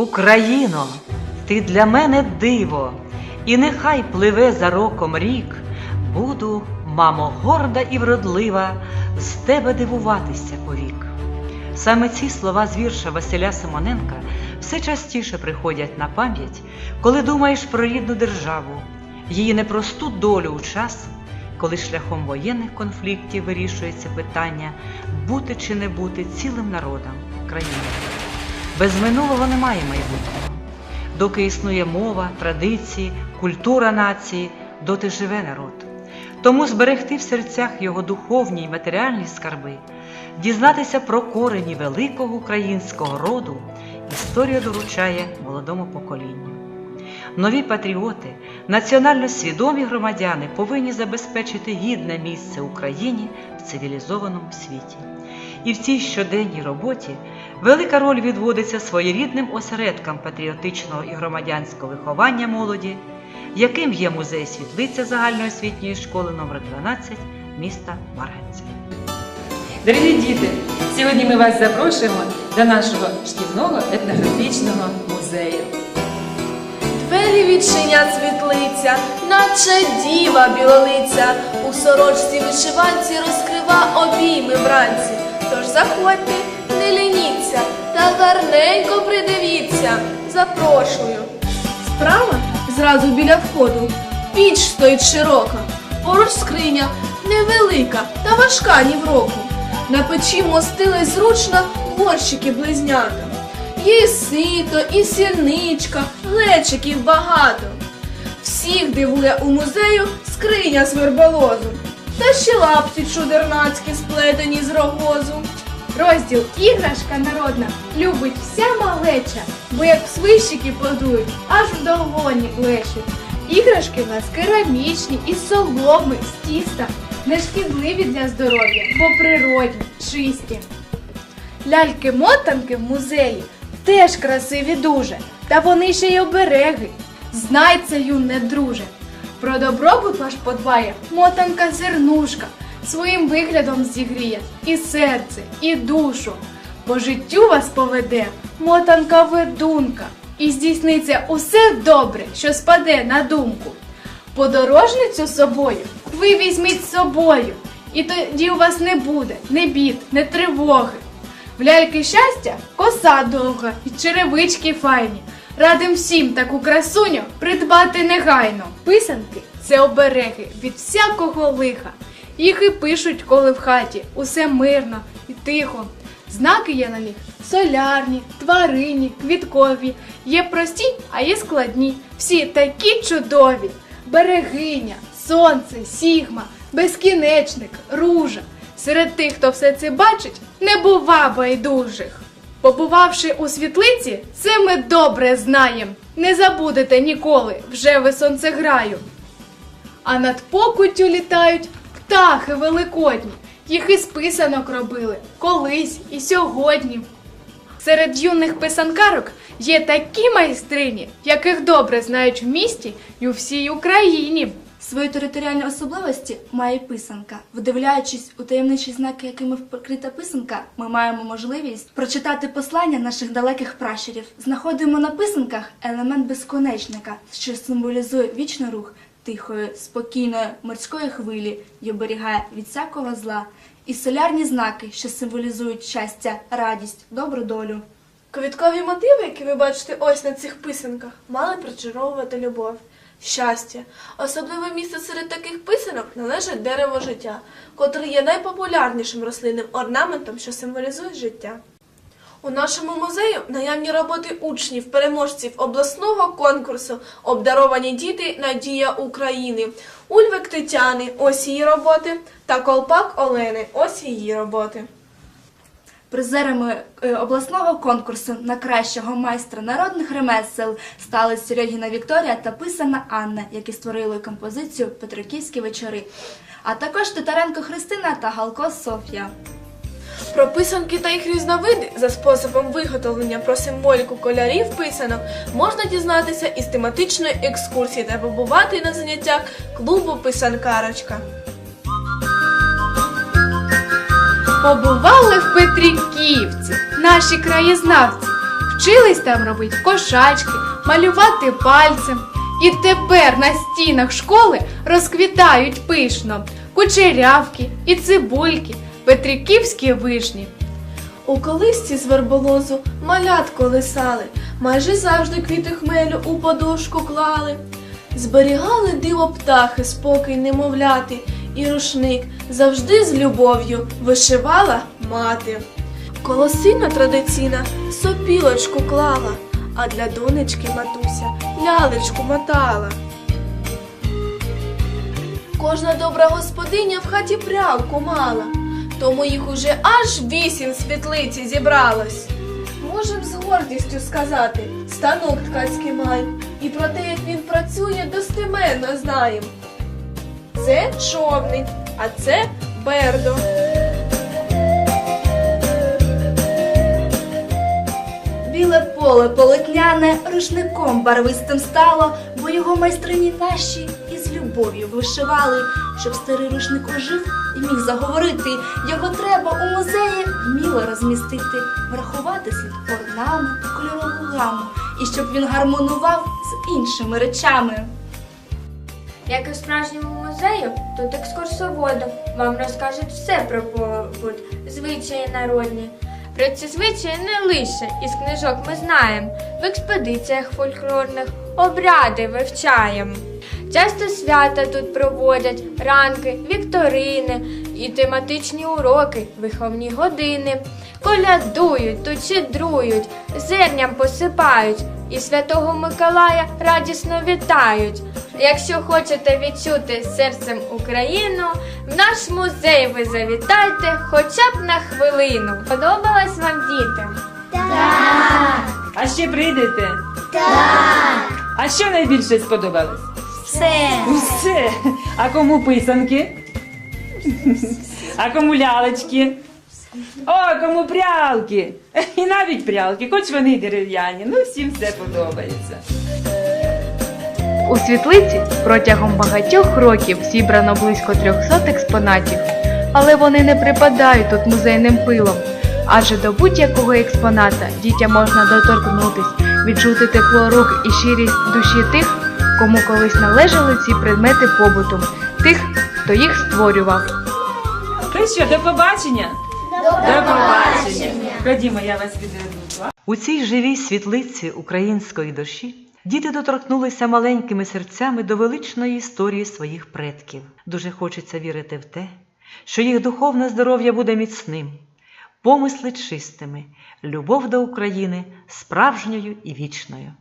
Україно, ти для мене диво, і нехай пливе за роком рік, буду, мамо, горда і вродлива, з тебе дивуватися порік. Саме ці слова з вірша Василя Симоненка все частіше приходять на пам'ять, коли думаєш про рідну державу, її непросту долю у час, коли шляхом воєнних конфліктів вирішується питання бути чи не бути цілим народом країни. Без минулого немає майбутнього. Доки існує мова, традиції, культура нації, доти живе народ. Тому зберегти в серцях його духовні й матеріальні скарби, дізнатися про корені великого українського роду, історія доручає молодому поколінню. Нові патріоти, національно свідомі громадяни повинні забезпечити гідне місце Україні в цивілізованому світі. І в цій щоденній роботі велика роль відводиться своєрідним осередкам патріотичного і громадянського виховання молоді, яким є музей світлиця загальноосвітньої школи номер 12 міста Марганця. Дорогі діти, сьогодні ми вас запрошуємо до нашого шкільного етнографічного музею. Двері відчиня світлиця, наче діва білолиця, у сорочці вишиванці розкрива обійми вранці. Заходьте, не лініться, та гарненько придивіться, запрошую. Справа зразу біля входу. Піч стоїть широка, поруч скриня невелика та важка ні в року. На печі мостились зручно горщики близнята. Є і сито, і сірничка, глечиків багато. Всіх дивує у музею скриня з верболозу. Та ще лапці чудернацькі сплетені з рогозу. Розділ іграшка народна любить вся малеча, бо як свищики подують, аж в долоні плещуть. Іграшки в нас керамічні, із соломи, з тіста, нешкідливі для здоров'я, бо природні, чисті. Ляльки-мотанки в музеї теж красиві дуже, та вони ще й обереги. Знай це, юне друже. Про добробут ваш подбає мотанка зернушка, своїм виглядом зігріє і серце, і душу. По життю вас поведе мотанка ведунка, і здійсниться усе добре, що спаде на думку. Подорожницю собою ви візьміть з собою, і тоді у вас не буде не бід, не тривоги. В ляльки щастя коса довга і черевички файні. Радим всім таку красуню придбати негайно. Писанки це обереги від всякого лиха. Їх і пишуть, коли в хаті усе мирно і тихо. Знаки є на них солярні, тварині, квіткові. Є прості, а є складні. Всі такі чудові. Берегиня, сонце, сігма, безкінечник, ружа. Серед тих, хто все це бачить, не бува байдужих. Побувавши у світлиці, це ми добре знаєм. Не забудете ніколи, вже ви сонцеграю. А над покуттю літають птахи великодні. Їх із писанок робили колись і сьогодні. Серед юних писанкарок є такі майстрині, яких добре знають в місті і у всій Україні. Свої територіальні особливості має писанка. Вдивляючись у таємничі знаки, якими вкрита писанка, ми маємо можливість прочитати послання наших далеких пращурів. Знаходимо на писанках елемент безконечника, що символізує вічний рух тихої, спокійної морської хвилі і оберігає від всякого зла, і солярні знаки, що символізують щастя, радість, добру долю. Квіткові мотиви, які ви бачите ось на цих писанках, мали причаровувати любов, щастя. Особливе місце серед таких писанок належить дерево життя, котре є найпопулярнішим рослинним орнаментом, що символізує життя. У нашому музею наявні роботи учнів, переможців обласного конкурсу Обдаровані діти Надія України, Ульвик Тетяни, ось її роботи, та Колпак Олени, ось її роботи. Призерами е, обласного конкурсу на кращого майстра народних ремесел стали Серегіна Вікторія та Писана Анна, які створили композицію Петриківські вечори, а також Титаренко Христина та Галко Софія. Про писанки та їх різновиди за способом виготовлення про символіку кольорів писанок можна дізнатися із тематичної екскурсії та побувати на заняттях клубу Писанкарочка. Побували в Петриківці, наші краєзнавці. Вчились там робити кошачки, малювати пальцем. І тепер на стінах школи розквітають пишно кучерявки і цибульки, петриківські вишні. У колисці з верболозу малят колисали, майже завжди квіти хмелю у подушку клали. Зберігали диво птахи, спокій немовляти, і рушник завжди з любов'ю вишивала мати. Колосина традиційна сопілочку клала, а для донечки матуся лялечку мотала. Кожна добра господиня в хаті прялку мала, тому їх уже аж вісім світлиці зібралось. Можем з гордістю сказати, станок ткацький має, і про те, як він працює, достеменно знаєм. Це човник, а це бердо. Біле поле полотняне рушником барвистим стало, бо його майстрині наші із любов'ю вишивали, щоб старий рушник ожив і міг заговорити. Його треба у музеї вміло розмістити, врахувати слід орнамент, кольорову гаму, і щоб він гармонував з іншими речами. Як і в справжньому музею, тут екскурсоводи вам розкажуть все про побут, звичаї народні. Про ці звичаї не лише із книжок ми знаємо, в експедиціях фольклорних обряди вивчаємо. Часто свята тут проводять, ранки, вікторини і тематичні уроки, виховні години. Колядують, тут щедрують, зерням посипають і Святого Миколая радісно вітають. Якщо хочете відчути серцем Україну, в наш музей ви завітайте хоча б на хвилину. Подобалось вам діти? А ще прийдете? Так. А що найбільше сподобалось? Все! Все. А кому писанки? А кому лялечки? О, кому прялки! І навіть прялки, хоч вони дерев'яні, ну всім все подобається. У світлиці протягом багатьох років зібрано близько 300 експонатів, але вони не припадають тут музейним пилом, адже до будь-якого експоната дітям можна доторкнутись, відчути тепло рук і щирість душі тих, кому колись належали ці предмети побуту, тих, хто їх створював. То що, до побачення? До побачення. Ходімо, я вас відведу. У цій живій світлиці української душі діти доторкнулися маленькими серцями до величної історії своїх предків. Дуже хочеться вірити в те, що їх духовне здоров'я буде міцним, помисли чистими, любов до України справжньою і вічною.